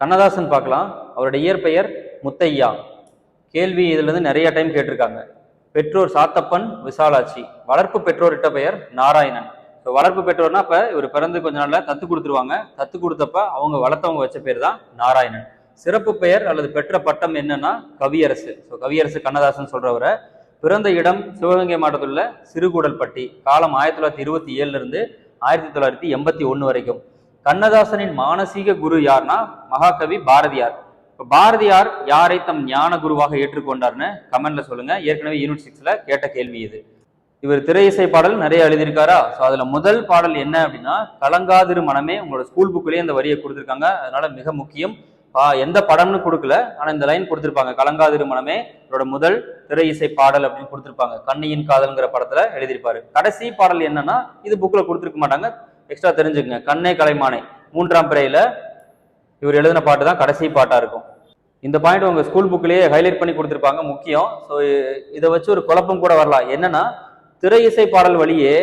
கண்ணதாசன் பார்க்கலாம். அவருடைய இயற்பெயர் முத்தையா. கேள்வி இதுலேருந்து நிறைய டைம் கேட்டிருக்காங்க. பெற்றோர் சாத்தப்பன் விசாலாட்சி. வளர்ப்பு பெற்றோர் இட்ட பெயர் நாராயணன். ஸோ வளர்ப்பு பெற்றோர்னா இப்போ இவர் பிறந்து கொஞ்ச நாளில் தத்து கொடுத்துருவாங்க. தத்து கொடுத்தப்ப அவங்க வளர்த்தவங்க வச்ச பேர் தான் நாராயணன். சிறப்பு பெயர் அல்லது பெற்ற பட்டம் என்னன்னா கவியரசு. ஸோ கவியரசு கண்ணதாசன் சொல்றவரை. பிறந்த இடம் சிவகங்கை மாவட்டத்தில் உள்ள சிறுகூடல்பட்டி. காலம் ஆயிரத்தி தொள்ளாயிரத்தி இருபத்தி ஏழுலேருந்து ஆயிரத்தி தொள்ளாயிரத்தி எண்பத்தி ஒன்று வரைக்கும். கண்ணதாசனின் மானசீக குரு யார்னா மகாகவி பாரதியார். இப்போ பாரதியார் யாரை தம் ஞான குருவாக ஏற்றுக்கொண்டார்னு கமெண்ட்ல சொல்லுங்க. ஏற்கனவே யூனிட் சிக்ஸ்ல கேட்ட கேள்வி இது. இவர் திரை இசை பாடல் நிறைய எழுதியிருக்காரா? ஸோ அதுல முதல் பாடல் என்ன அப்படின்னா கலங்காதிரு மனமே உங்களோட ஸ்கூல் புக்லயே இந்த வரியை கொடுத்துருக்காங்க. அதனால மிக முக்கியம். எந்த படம்னு கொடுக்கல ஆனா இந்த லைன் கொடுத்துருப்பாங்க. கலங்காதிரு மனமே இவரோட முதல் திரை இசை பாடல் அப்படின்னு கொடுத்துருப்பாங்க. கண்ணியின் காதல்ங்கிற படத்துல எழுதியிருப்பாரு. கடைசி பாடல் என்னன்னா இது புக்ல கொடுத்துருக்க மாட்டாங்க. எக்ஸ்ட்ரா தெரிஞ்சுக்கங்க. கண்ணே கலைமானே. மூன்றாம் பிறையில் இவர் எழுதின பாட்டு தான் கடைசி பாட்டாக இருக்கும். இந்த பாயிண்ட் உங்கள் ஸ்கூல் புக்லேயே ஹைலைட் பண்ணி கொடுத்துருப்பாங்க முக்கியம். ஸோ இதை வச்சு ஒரு குழப்பம் கூட வரலாம். என்னன்னா திரை இசை பாடல் வழியே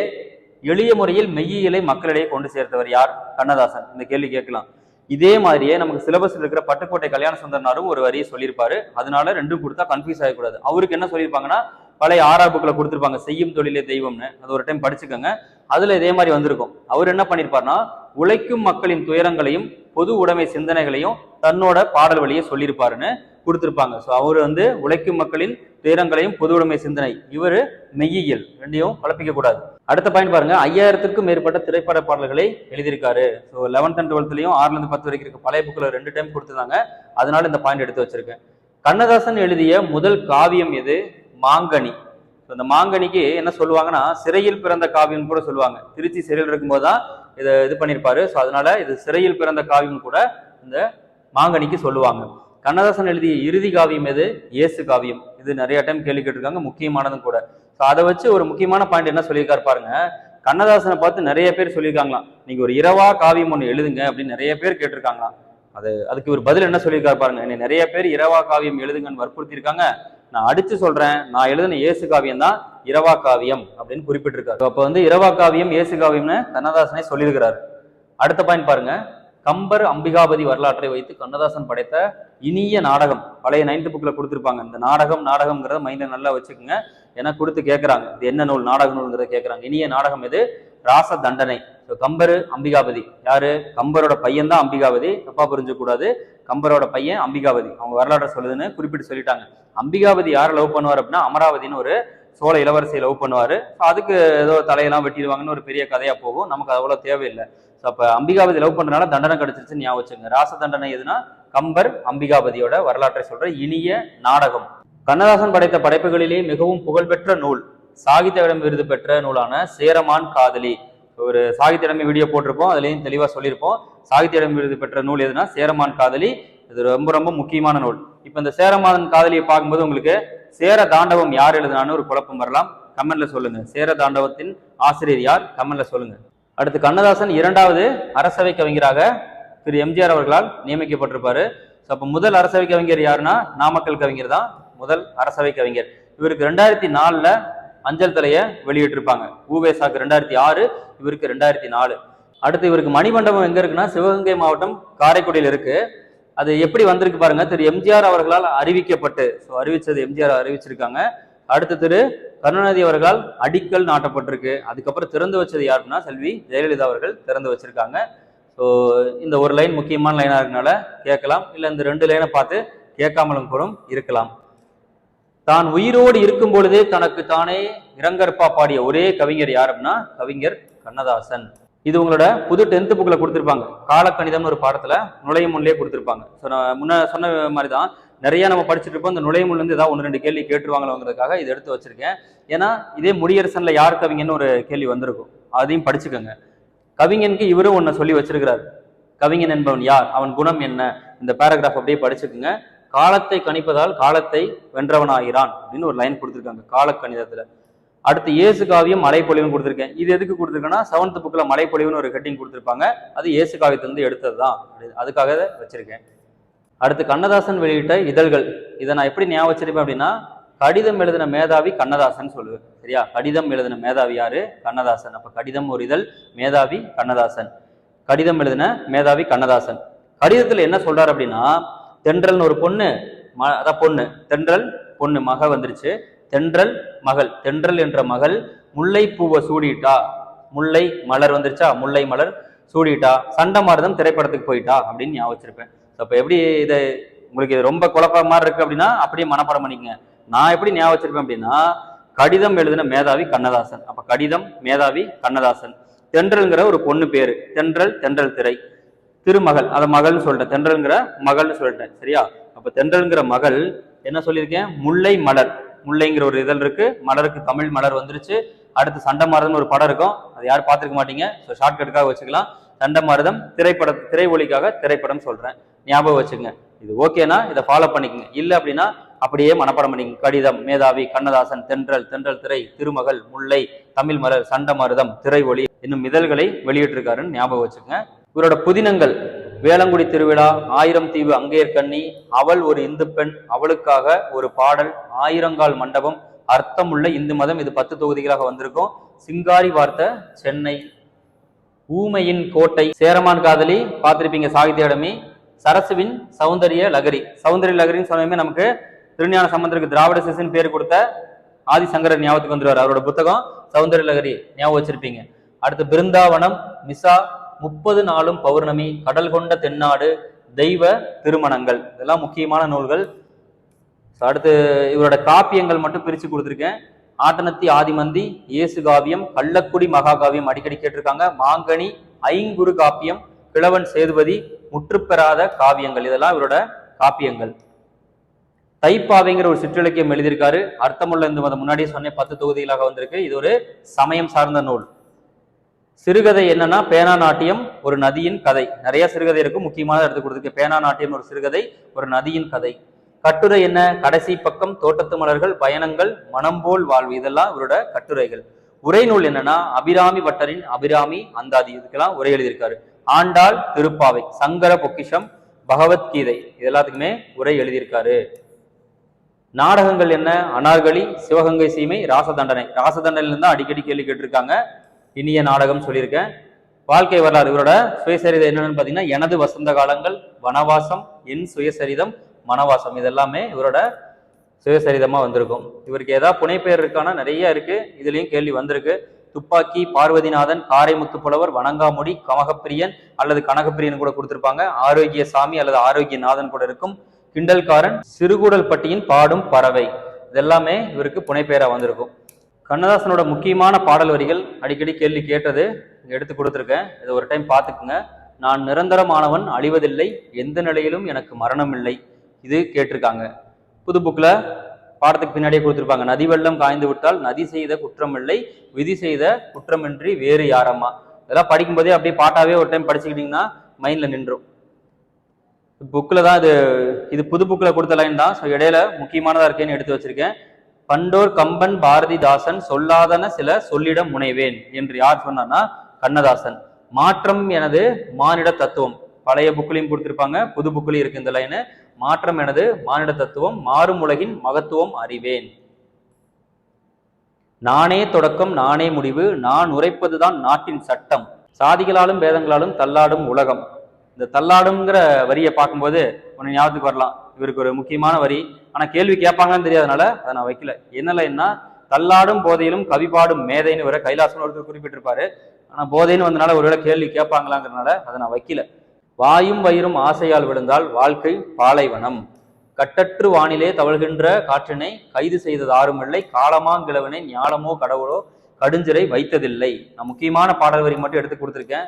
எளிய முறையில் மெய்யியலை மக்களிடையே கொண்டு சேர்த்தவர் யார்? கண்ணதாசன். இந்த கேள்வி கேட்கலாம். இதே மாதிரியே நமக்கு சிலபஸில் இருக்கிற பட்டுக்கோட்டை கல்யாண சுந்தரனாரும் ஒரு வரியை சொல்லியிருப்பாரு. அதனால ரெண்டும் கொடுத்தா கன்ஃபியூஸ் ஆகக்கூடாது. அவருக்கு என்ன சொல்லியிருப்பாங்கன்னா பழைய ஆறா புக்கில் கொடுத்துருப்பாங்க. செய்யும் தொழிலே தெய்வம்னு. அது ஒரு டைம் படிச்சுக்கோங்க. அதுல இதே மாதிரி வந்திருக்கும். அவர் என்ன பண்ணியிருப்பார்னா உழைக்கும் மக்களின் துயரங்களையும் பொது உடைமை சிந்தனைகளையும் தன்னோட பாடல் வழியே சொல்லியிருப்பாருன்னு கொடுத்துருப்பாங்க. ஸோ அவர் வந்து உழைக்கும் மக்களின் துயரங்களையும் பொது உடைமை சிந்தனை இவர் மெய்யியல் ரெண்டையும் குழப்பிக்க கூடாது. அடுத்த பாயிண்ட் பாருங்க. ஐயாயிரத்துக்கும் மேற்பட்ட திரைப்பட பாடல்களை எழுதியிருக்காரு. ஸோ லெவன்த் அண்ட் டுவெல்த்லையும் ஆறுல இருந்து பத்து வரைக்கும் இருக்க பழைய புக்கில் ரெண்டு டைம் கொடுத்துருந்தாங்க. அதனால இந்த பாயிண்ட் எடுத்து வச்சிருக்கேன். கண்ணதாசன் எழுதிய முதல் காவியம் எது? மாங்கனி. இந்த மாங்கனிக்கு என்ன சொல்லுவாங்கன்னா சிறையில் பிறந்த காவியம் கூட சொல்லுவாங்க. திருச்சி சிறையில் இருக்கும்போது தான் இதை இது பண்ணியிருப்பாரு. ஸோ அதனால இது சிறையில் பிறந்த காவியம் கூட இந்த மாங்கனிக்கு சொல்லுவாங்க. கண்ணதாசன் எழுதிய இறுதி காவியம் எது? இயேசு காவியம். இது நிறைய டைம் கேள்வி கேட்டிருக்காங்க முக்கியமானதும் கூட. ஸோ அதை வச்சு ஒரு முக்கியமான பாயிண்ட் என்ன சொல்லியிருக்காரு பாருங்க. கண்ணதாசனை பார்த்து நிறைய பேர் சொல்லியிருக்காங்களாம். நீங்க ஒரு இரவா காவியம் ஒன்று எழுதுங்க அப்படின்னு நிறைய பேர் கேட்டிருக்காங்களாம். அது அதுக்கு ஒரு பதில் என்ன சொல்லியிருக்காரு பாருங்க. என்னை நிறைய பேர் இரவா காவியம் எழுதுங்கன்னு வற்புறுத்தியிருக்காங்க. நான் அடிச்சு சொல்றேன் நான் எழுதின இயேசு காவியம் தான் இரவா காவியம் அப்படின்னு குறிப்பிட்டிருக்காரு. அப்போ வந்து இரவா காவியம் இயேசு காவியம்னு கண்ணதாசனே சொல்லியிருக்கிறாரு. அடுத்த பாயிண்ட் பாருங்க. கம்பர் அம்பிகாபதி வரலாற்றை வைத்து கண்ணதாசன் படைத்த இனிய நாடகம் பழைய நைன்த் புக்கில் கொடுத்துருப்பாங்க. இந்த நாடகம் நாடகம்ங்கிறத மைண்டில் நல்லா வச்சுக்கோங்க. ஏன்னா கொடுத்து கேட்குறாங்க இது என்ன நூல் நாடக நூல்ங்கிறத கேட்குறாங்க இனிய நாடகம் எது? ராச தண்டனை. ஸோ கம்பர் அம்பிகாபதி. யாரு? கம்பரோட பையன் தான் அம்பிகாபதி. தப்பா புரிஞ்சக்கூடாது கம்பரோட பையன் அம்பிகாபதி. அவங்க வரலாற்றை சொல்லுதுன்னு குறிப்பிட்டு சொல்லிட்டாங்க. அம்பிகாபதி யாரை லவ் பண்ணுவார் அப்படின்னா அமராவதின்னு ஒரு சோழ இளவரசியை லவ் பண்ணுவார். ஸோ அதுக்கு ஏதோ தலையெல்லாம் வெட்டிடுவாங்கன்னு ஒரு பெரிய கதையாக போகும். நமக்கு அவ்வளோ தேவையில்லை. ஸோ அப்போ அம்பிகாபதி லவ் பண்ணுறதுனால தண்டனை கிடச்சிருச்சுன்னு ஞாபகம் வச்சுங்க ராச தண்டனை எதுனா கம்பர் அம்பிகாபதியோட வரலாற்றை சொல்கிற இனிய நாடகம். கண்ணதாசன் படைத்த படைப்புகளிலே மிகவும் புகழ்பெற்ற நூல் சாகித்ய விருது பெற்ற நூலான சேரமான் காதலி. ஒரு சாகித்ய வீடியோ போட்டிருப்போம். அதுலேயும் தெளிவாக சொல்லியிருப்போம். சாகித்ய விருது பெற்ற நூல் எதுனா? சேரமான் காதலி. இது ரொம்ப ரொம்ப முக்கியமான நூல். இப்போ இந்த சேரமான் காதலியை பார்க்கும்போது உங்களுக்கு சேர தாண்டவம் யார் எழுதுனான்னு ஒரு குழப்பம் வரலாம். கமெண்ட்ல சொல்லுங்க. சேர தாண்டவத்தின் ஆசிரியர் யார்? கமெண்ட்ல சொல்லுங்க. அடுத்து கண்ணதாசன் இரண்டாவது அரசவை கவிஞராக திரு எம்ஜிஆர் அவர்களால் நியமிக்கப்பட்டிருப்பாரு. ஸோ அப்போ முதல் அரசவை கவிஞர் யாருன்னா? நாமக்கல் கவிஞர் தான். முதல் அரசவை கவிஞர். இவருக்கு ரெண்டாயிரத்தி நாலில் அஞ்சல் தலையை வெளியிட்டிருப்பாங்க. ஊவேசாக்கு ரெண்டாயிரத்தி ஆறு இவருக்கு ரெண்டாயிரத்தி நாலு. அடுத்து இவருக்கு மணிமண்டபம் எங்க இருக்குன்னா சிவகங்கை மாவட்டம் காரைக்குடியில் இருக்கு. அது எப்படி வந்திருக்கு பாருங்க திரு எம்ஜிஆர் அவர்களால் அறிவிக்கப்பட்டு ஸோ அறிவிச்சது எம்ஜிஆர் அறிவிச்சிருக்காங்க. அடுத்து திரு கருணாநிதி அவர்களால் அடிக்கல் நாட்டப்பட்டிருக்கு. அதுக்கப்புறம் திறந்து வச்சது யாருன்னா செல்வி ஜெயலலிதா அவர்கள் திறந்து வச்சிருக்காங்க. ஸோ இந்த ஒரு லைன் முக்கியமான லைனாக இருக்கனால கேட்கலாம். இல்லை இந்த ரெண்டு லைனை பார்த்து கேட்காமலும் கூட இருக்கலாம். தான் உயிரோடு இருக்கும் பொழுதே தனக்கு தானே இரங்கற்பா பாடிய ஒரே கவிஞர் யார் அப்படின்னா கவிஞர் கண்ணதாசன். இது உங்களோட புது டென்த் புக்கில் கொடுத்துருப்பாங்க. காலக்கணிதம்னு ஒரு பாடத்தில் நுழையும் முன்லேயே கொடுத்துருப்பாங்க. ஸோ நான் முன்ன சொன்ன மாதிரி தான் நிறைய நம்ம படிச்சுட்டு இருப்போம். இந்த நுழையும் முன்லேருந்து ஏதாவது ஒன்று ரெண்டு கேள்வி கேட்டுருவாங்களோங்கிறதுக்காக இதை எடுத்து வச்சிருக்கேன். ஏன்னா இதே முடியரசனில் யார் கவிஞன்னு ஒரு கேள்வி வந்திருக்கும். அதையும் படிச்சுக்கோங்க. கவிஞனுக்கு இவரும் ஒன்று சொல்லி வச்சிருக்கிறார். கவிஞன் என்பவன் யார்? அவன் குணம் என்ன? இந்த பேராகிராஃப் அப்படியே படிச்சுக்குங்க. காலத்தை கணிப்பதால் காலத்தை வென்றவனாகிறான் அப்படின்னு ஒரு லைன் கொடுத்துருக்காங்க காலக்கணிதத்துல. அடுத்து இயேசு காவியம் மலைப்பொழிவுன்னு கொடுத்துருக்கேன். இது எதுக்கு கொடுத்துருக்கேன்னா செவன்த் புக்கில் மலைப்பொழிவுன்னு ஒரு ஹெட்டிங் கொடுத்துருப்பாங்க. அது இயேசு காவியத்திலிருந்து எடுத்தது தான் அதுக்காக வச்சுருக்கேன் வச்சிருக்கேன். அடுத்து கண்ணதாசன் வெளியிட்ட இதழ்கள். இதை நான் எப்படி ஞாபகம் வச்சிருப்பேன் அப்படின்னா கடிதம் எழுதின மேதாவி கண்ணதாசன் சொல்லுவேன். சரியா? கடிதம் எழுதின மேதாவி யாரு? கண்ணதாசன். அப்ப கடிதம் ஒரு இதழ் மேதாவி கண்ணதாசன். கடிதம் எழுதின மேதாவி கண்ணதாசன். கடிதத்துல என்ன சொல்றாரு அப்படின்னா தென்றல்னு ஒரு பொண்ணு ம- அதான் பொண்ணு. தென்றல் பொண்ணு மக வந்துருச்சு. தென்றல் மகள். தென்றல் என்ற மகள் முல்லை பூவை சூடிட்டா. முல்லை மலர் வந்துருச்சா? முல்லை மலர் சூடிட்டா. சண்டை மாறுதம் திரைப்படத்துக்கு போயிட்டா அப்படின்னு ஞாபகம் வச்சிருப்பேன். அப்போ எப்படி இதை உங்களுக்கு இது ரொம்ப குழப்பமா இருக்கு அப்படின்னா அப்படியே மனப்பாடம் பண்ணிக்கங்க. நான் எப்படி ஞாபகம் வச்சிருப்பேன் அப்படின்னா கடிதம் எழுதின மேதாவி கண்ணதாசன். அப்ப கடிதம் மேதாவி கண்ணதாசன். தென்றல்ங்கிற ஒரு பொண்ணு பேரு. தென்றல் தென்றல் திரை. திருமகள் அதை மகள்னு சொல்லிட்டேன் தென்றல்ங்கிற மகள்னு சொல்லிட்டேன் சரியா? அப்ப தென்றல்ங்கிற மகள் என்ன சொல்லியிருக்கேன்? முல்லை மலர். முல்லைங்கிற ஒரு இதழ் இருக்கு. மலருக்கு தமிழ் மலர் வந்துருச்சு. அடுத்து சண்டை சண்டமாரதம்னு ஒரு படம் இருக்கும். அது யாரும் பார்த்துருக்க மாட்டீங்க. ஸோ ஷார்ட்கட்டுக்காக வச்சுக்கலாம். சண்டமாரதம் திரைப்பட திரை ஒளிக்காக திரைப்படம் சொல்றேன். ஞாபகம் வச்சுங்க இது ஓகேனா இதை ஃபாலோ பண்ணிக்கங்க. இல்லை அப்படின்னா அப்படியே மனப்பாடம் பண்ணிக்கங்க. கடிதம் மேதாவி கண்ணதாசன் தென்றல் தென்றல் திரை திருமகள் முல்லை தமிழ் மலர் சண்டமாரதம் திரை ஒளி என்னும் இதழ்களை வெளியிட்டிருக்காருன்னு ஞாபகம் வச்சுக்கங்க. இவரோட புதினங்கள் வேளங்குடி திருவிழா ஆயிரம் தீவு அங்கேற்கண்ணி அவள் ஒரு இந்து பெண் அவளுக்காக ஒரு பாடல் ஆயிரங்கால் மண்டபம் அர்த்தமுள்ள இந்து மதம் இது பத்து தொகுதிகளாக வந்திருக்கும். சிங்காரி வார்த்தை சென்னை. ஊமையின் கோட்டை சேரமான் காதலி பார்த்திருப்பீங்க சாகித்ய அகாடமி. சரசுவின் சௌந்தரிய லகரி. சௌந்தரிய லகரின்னு சொன்னதுமே நமக்கு திருஞான சம்பந்தருக்கு திராவிட சிசன் பேர் கொடுத்த ஆதிசங்கரர் ஞாபகத்துக்கு வந்துருவார். அவரோட புத்தகம் சௌந்தரிய லகரி ஞாபகம் வச்சிருப்பீங்க. அடுத்து பிருந்தாவனம் மிசா முப்பது நாளும் பௌர்ணமி கடல் கொண்ட தென்னாடு தெய்வ திருமணங்கள். இதெல்லாம் முக்கியமான நூல்கள். அடுத்து இவரோட காப்பியங்கள் மட்டும் பிரித்து கொடுத்துருக்கேன். ஆட்டனத்தி ஆதிமந்தி இயேசு காவியம் கள்ளக்குடி மகாகாவியம் அடிக்கடி கேட்டிருக்காங்க. மாங்கனி ஐங்குறு காப்பியம் கிழவன் சேதுபதி முற்றுப்பெறாத காவியங்கள். இதெல்லாம் இவரோட காப்பியங்கள். தைப்பாவைங்கிற ஒரு சிற்றிலக்கியம் எழுதியிருக்காரு. அர்த்தமுள்ள இந்த மதம். முன்னாடியே சொன்னேன் பத்து தொகுதிகளாக வந்திருக்கு. இது ஒரு சமயம் சார்ந்த நூல். சிறுகதை என்னன்னா பேனா நாட்டியம் ஒரு நதியின் கதை. நிறைய சிறுகதை இருக்கு. முக்கியமான எடுத்து கொடுத்துருக்கு பேனா நாட்டியம் ஒரு சிறுகதை ஒரு நதியின் கதை. கட்டுரை என்ன? கடைசி பக்கம் தோட்டத்து மலர்கள் பயணங்கள் மனம் போல் வாழ்வு. இதெல்லாம் இவரோட கட்டுரைகள். உரைநூல் என்னன்னா அபிராமி பட்டரின் அபிராமி அந்தாதி. இதுக்கெல்லாம் உரை எழுதியிருக்காரு. ஆண்டாள் திருப்பாவை சங்கர பொக்கிஷம் பகவத்கீதை. இது எல்லாத்துக்குமே உரை எழுதியிருக்காரு. நாடகங்கள் என்ன? அனார்கலி சிவகங்கை சீமை ராசதண்டனை. ராசதண்டனையில தான் அடிக்கடி கேள்வி கேட்டிருக்காங்க. இனிய நாடகம் சொல்லியிருக்கேன் வாழ்க்கை வரலாறு இவரோட சுயசரிதம் என்னன்னு பார்த்தீங்கன்னா எனது வசந்த காலங்கள் வனவாசம் என் சுயசரிதம் மனவாசம் இதெல்லாமே இவரோட சுயசரிதமாக வந்திருக்கும். இவருக்கு ஏதாவது புனைப்பெயர் இருக்கானா நிறைய இருக்கு. இதுலேயும் கேள்வி வந்திருக்கு. துப்பாக்கி பார்வதிநாதன் காரைமுத்து புலவர் வணங்காமுடி கமகப்பிரியன் அல்லது கனகப்பிரியன் கூட கொடுத்துருப்பாங்க. ஆரோக்கிய சாமி அல்லது ஆரோக்கிய நாதன் கூட இருக்கும். கிண்டல்காரன் சிறுகூடல் பட்டியின் பாடும் பறவை. இதெல்லாமே இவருக்கு புனைப்பெயராக வந்திருக்கும். கண்ணதாசனோட முக்கியமான பாடல் வரிகள் அடிக்கடி கேள்வி கேட்டது எடுத்து கொடுத்துருக்கேன். இதை ஒரு டைம் பார்த்துக்குங்க. நான் நிரந்தரமானவன் அழிவதில்லை. எந்த நிலையிலும் எனக்கு மரணம் இல்லை இது கேட்டிருக்காங்க. புது புக்கில் பாடத்துக்கு பின்னாடியே கொடுத்துருப்பாங்க. நதி வெள்ளம் காய்ந்து விட்டால் நதி செய்த குற்றமில்லை விதி செய்த குற்றமின்றி வேறு யாரம்மா? இதெல்லாம் படிக்கும்போதே அப்படியே பாட்டாவே ஒரு டைம் படிச்சுக்கிட்டிங்கன்னா மைண்டில் நின்றும். புக்கில் தான் இது இது புது புக்கில் கொடுத்த லைன் தான். ஸோ இடையில முக்கியமானதாக இருக்கேன்னு எடுத்து வச்சிருக்கேன். பண்டோர் கம்பன் பாரதிதாசன் சொல்லாதன சில சொல்லிட முனைவேன் என்று யார் சொன்னான்னா கண்ணதாசன். மாற்றம் எனது மானிட தத்துவம். பழைய புக்லையும் கொடுத்திருப்பாங்க புது புக்லையும் இருக்கு இந்த லைனு மாற்றம் எனது மானிட தத்துவம் மாறும் உலகின் மகத்துவம் அறிவேன். நானே தொடக்கம் நானே முடிவு நான் உரைப்பதுதான் நாட்டின் சட்டம். சாதிகளாலும் வேதங்களாலும் தள்ளாடும் உலகம். இந்த தள்ளாடுங்கிற வரியை பார்க்கும்போது ஒன்று ஞாபகத்துக்கு வரலாம். இவருக்கு ஒரு முக்கியமான வரி. ஆனால் கேள்வி கேட்பாங்கன்னு தெரியாதனால அதை நான் வைக்கல. என்னல என்ன தள்ளாடும் போதையிலும் கவி பாடும் மேதைன்னு வர கைலாசம் ஒருத்தர் குறிப்பிட்டிருப்பாரு. ஆனால் போதைன்னு வந்தனால ஒருவேளை கேள்வி கேட்பாங்களாங்கிறனால அதை நான் வைக்கல. வாயும் வயிறும் ஆசையால் விழுந்தால் வாழ்க்கை பாலைவனம். கட்டற்று வானிலே தவழ்கின்ற காற்றினை கைது செய்தது ஆறுமில்லை காலமாங்கிழவனை ஞாலமோ கடவுளோ கடுஞ்சிறை வைத்ததில்லை. நான் முக்கியமான பாடல் வரி மட்டும் எடுத்து கொடுத்துருக்கேன்.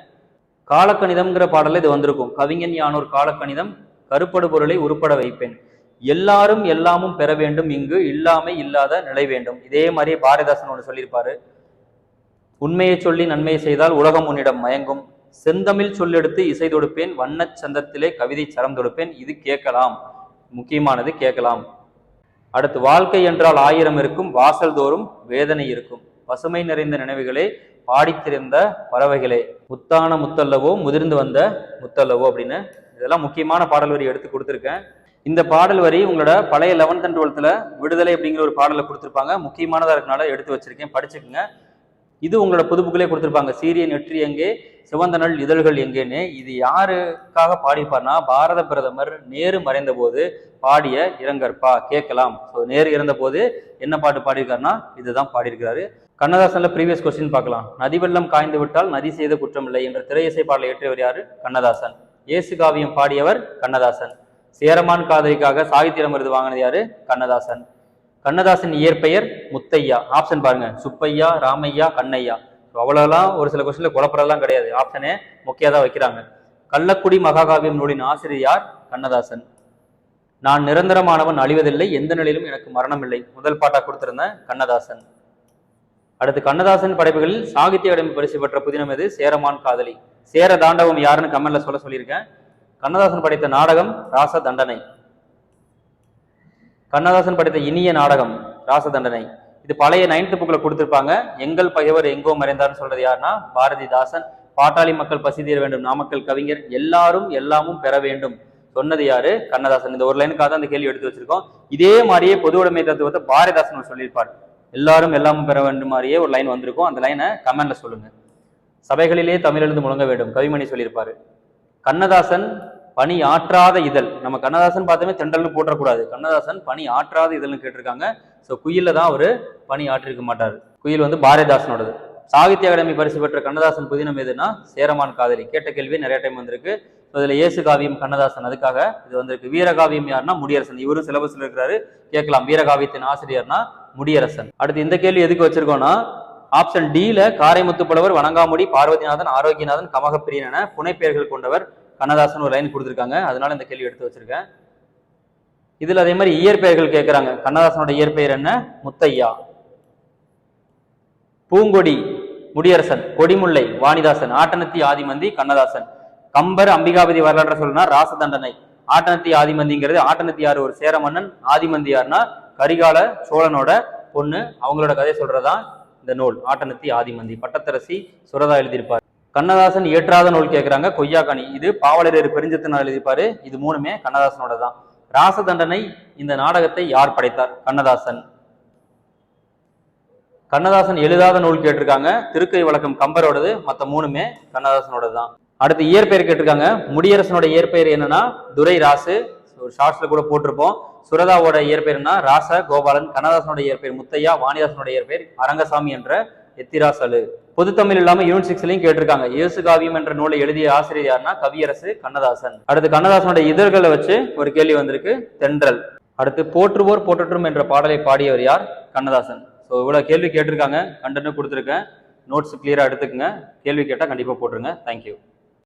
காலக்கணிதம்ங்கிற பாடல்ல இது வந்திருக்கும். கவிஞன் யானோர் காலக்கணிதம் கருப்படு பொருளை உருப்பட வைப்பேன். எல்லாரும் எல்லாமும் பெற வேண்டும் இங்கு இல்லாமை இல்லாத நிலை வேண்டும். இதே மாதிரியே பாரதிதாசன் ஒன்று சொல்லியிருப்பாரு. உண்மையை சொல்லி நன்மையை செய்தால் உலகம் உன்னிடம் மயங்கும். செந்தமிழ் சொல்லெடுத்து இசை தொடுப்பேன் வண்ணச் சந்தத்திலே கவிதை சரம் தொடுப்பேன். இது கேட்கலாம். முக்கியமானது கேட்கலாம். அடுத்து வாழ்க்கை என்றால் ஆயிரம் இருக்கும் வாசல் தோறும் வேதனை இருக்கும். பசுமை நிறைந்த நினைவுகளே பாடித்திருந்த பறவைகளே முத்தான முத்தல்லவோ முதிர்ந்து வந்த முத்தல்லவோ அப்படின்னு இதெல்லாம் முக்கியமான பாடல் வரி எடுத்து கொடுத்துருக்கேன். இந்த பாடல் வரி உங்களோட பழைய லெவன்த் அண்ட் டுவெல்த்தில் விடுதலை அப்படிங்கிற ஒரு பாடலை கொடுத்துருப்பாங்க. முக்கியமானதாக இருக்கனால எடுத்து வச்சிருக்கேன். படிச்சுக்கோங்க. இது உங்களோட புது புக்கிலே கொடுத்துருப்பாங்க. சீரிய நெற்றி எங்கே சிவந்த நல் இதழ்கள் எங்கேன்னு. இது யாருக்காக பாடிப்பார்னா பாரத பிரதமர் நேரு மறைந்த போது பாடிய இரங்கற்பா. கேட்கலாம். ஸோ நேரு இறந்த போது என்ன பாட்டு பாடியிருக்காருன்னா இதுதான் பாடியிருக்கிறாரு. கண்ணதாசன்ல ப்ரீவியஸ் கொஸ்டின் பார்க்கலாம். நதி வெள்ளம் காய்ந்து விட்டால் நதி செய்த குற்றமில்லை என்ற திரையிசை பாடலை இயற்றியவர் யாரு? கண்ணதாசன். இயேசு காவியம் பாடியவர் கண்ணதாசன். சேரமான் காதலிக்காக சாகித்யம் விருது வாங்கினது யாரு? கண்ணதாசன். கண்ணதாசன் இயற்பெயர் முத்தையா. ஆப்ஷன் பாருங்க. சுப்பையா ராமையா கண்ணையா. அவ்வளோலாம் ஒரு சில கொஸ்டின்ல குழப்பறதெல்லாம் கிடையாது. ஆப்ஷனே முக்கியம் தான் வைக்கிறாங்க. கள்ளக்குடி மகாகாவியம் நூலின் ஆசிரியர் யார்? கண்ணதாசன். நான் நிரந்தரமானவன் அழிவதில்லை. எந்த நிலையிலும் எனக்கு மரணம் இல்லை முதல் பாட்டா கொடுத்திருந்தேன் கண்ணதாசன். அடுத்து கண்ணதாசன் படைப்புகளில் சாகித்ய அகாடமி பரிசு பெற்ற புதினம் எது? சேரமான் காதலி. சேர தாண்டவம் யாருன்னு கமெண்ட்ல சொல்ல சொல்லியிருக்கேன். கண்ணதாசன் படைத்த நாடகம் ராச தண்டனை கண்ணதாசன் படைத்த இனிய நாடகம் ராச தண்டனை இது பழைய நைன்த் புக்கில் கொடுத்துருப்பாங்க. எங்கள் பகைவர் எங்கோ மறைந்தார்னு சொல்றது யாருன்னா? பாரதிதாசன். பாட்டாளி மக்கள் பசி தீர வேண்டும். நாமக்கல் கவிஞர். எல்லாரும் எல்லாமும் பெற வேண்டும். சொன்னது யாரு? கண்ணதாசன். இந்த ஒரு லைனுக்காக தான் அந்த கேள்வி எடுத்து வச்சிருக்கோம். இதே மாதிரியே பொது உடைமை தத்துவத்தை பாரதிதாசன் சொல்லியிருப்பார். எல்லாரும் எல்லாமும் பெற வேண்டும் மாதிரியே ஒரு லைன் வந்திருக்கும். அந்த லைனை கமெண்ட்ல சொல்லுங்க. சபைகளிலே தமிழெழுந்து முழங்க வேண்டும். கவிமணி சொல்லியிருப்பாரு. கண்ணதாசன் பணி ஆற்றாத இதழ். நம்ம கண்ணதாசன் பார்த்தோமே தெண்டல்னு போட்டக்கூடாது கண்ணதாசன் பணி ஆற்றாத இதழ்னு கேட்டிருக்காங்க. ஸோ குயிலில் தான் அவர் பணி ஆற்றிருக்க மாட்டார். குயில் வந்து பாரதிதாசனோடது. சாகித்ய அகாடமி பரிசு பெற்ற கண்ணதாசன் புதினம் எதுனா சேரமான் காதலி. கேட்ட கேள்வி நிறைய டைம் வந்திருக்கு. ஸோ இதில் இயேசு காவியம் கண்ணதாசன் அதுக்காக இது வந்திருக்கு. வீரகாவியம் யாருன்னா முடியரசன். இவரும் சிலபஸில் இருக்கிறாரு. கேட்கலாம். வீரகாவியத்தின் ஆசிரியர்னா முடியரசன். அடுத்து இந்த கேள்வி எதுக்கு வச்சிருக்கோம்னா ஆப்ஷன் டில காரைமுத்து புலவர் வணங்காமுடி பார்வதிநாதன் ஆரோக்கியநாதன் கமகப்பிரியன் என புனைப்பெயர்கள் கொண்டவர் கண்ணதாசன் ஒரு லைன் கொடுத்துருக்காங்க. அதனால இந்த கேள்வி எடுத்து வச்சிருக்கேன். இதில் அதே மாதிரி இயற்பெயர்கள் கேட்குறாங்க கண்ணதாசனோட இயற்பெயர் என்ன? முத்தையா. பூங்கொடி முடியரசன். கொடிமுல்லை வாணிதாசன். ஆட்டனத்தி ஆதிமந்தி கண்ணதாசன். கம்பர் அம்பிகாபதி வரலாற்று ராச ராசதண்டனை ஆட்டனத்தி ஆதிமந்திங்கிறது ஆட்டனத்தி ஆறு ஒரு சேர மன்னன் ஆதிமந்தி யாருன்னா கரிகால சோழனோட பொண்ணு. அவங்களோட கதை சொல்றதா இந்த நூல் ஆட்டனத்தி ஆதிமந்தி. பட்டத்தரசி சுரதா எழுதியிருப்பார். கண்ணதாசன் இயற்றாத நூல் கேட்கிறாங்க கொய்யாக்கனி. இது பாவலரேறு பெருஞ்சத்தினால் எழுதிப்பாரு இது மூணுமே கண்ணதாசனோட தான் ராசதண்டனை இந்த நாடகத்தை யார் படைத்தார்? கண்ணதாசன். கண்ணதாசன் எழுதாத நூல் கேட்டிருக்காங்க. திருக்கை வழக்கம் கம்பரோடது மற்ற மூணுமே கண்ணதாசனோடது தான் அடுத்து இயற்பெயர் கேட்டிருக்காங்க. முடியரசனோட இயற்பெயர் என்னன்னா துரை ராசு. ஒரு ஷார்ட்ஸ்ல கூட போட்டிருப்போம். சுரதாவோட இயற்பெயர்னா ராச கோபாலன் கண்ணதாசனோட இயற்பெயர் முத்தையா வாணிதாசனோட இயற்பெயர் அரங்கசாமி என்ற எத்திராசலு. பொதுத்தமிழ் இல்லாம யூனிட் சிக்ஸ்லயும் கேட்டிருக்காங்க. இயேசு காவியம் என்ற நூலை எழுதிய ஆசிரியர் யாருன்னா கவியரசு கண்ணதாசன். அடுத்து கண்ணதாசனோட இதழ்களை வச்சு ஒரு கேள்வி வந்திருக்கு. தென்றல். அடுத்து போற்றுவோர் போற்றட்டும் என்ற பாடலை பாடியவர் யார்? கண்ணதாசன். ஸோ இவ்வளவு கேள்வி கேட்டிருக்காங்க. கண்டென்ட் கொடுத்துருக்கேன். நோட்ஸ் கிளியரா எடுத்துக்கங்க. கேள்வி கேட்டால் கண்டிப்பா போட்டுருங்க. தேங்க்யூ